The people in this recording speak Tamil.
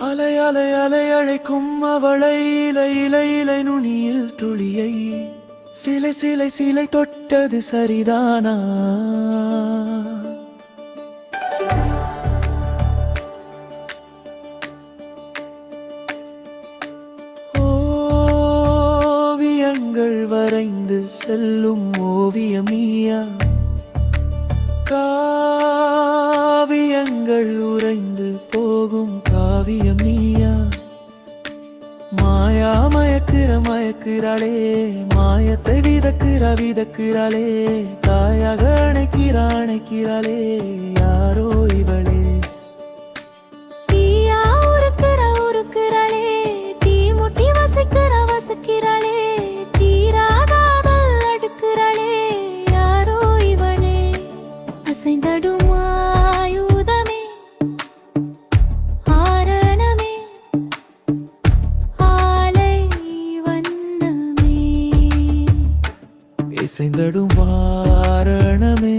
அலை அலை அலை அழைக்கும் அவளை இலை இலை இலை நுனியில் துளியை. சிலை சிலை சிலை தொட்டது சரிதானா? ஓவியங்கள் வரைந்து செல்லும் ஓவியமியா? கா காவியம் நீயா? மாயா மயக்கிற மயக்கிறாளே. மாயத்தை விதக்கிற விதக்கிறாளே. தாயாக அணைக்கிற அணைக்கிறாளே. யாரோ இவள். இசைந்தடும் வாரணமே.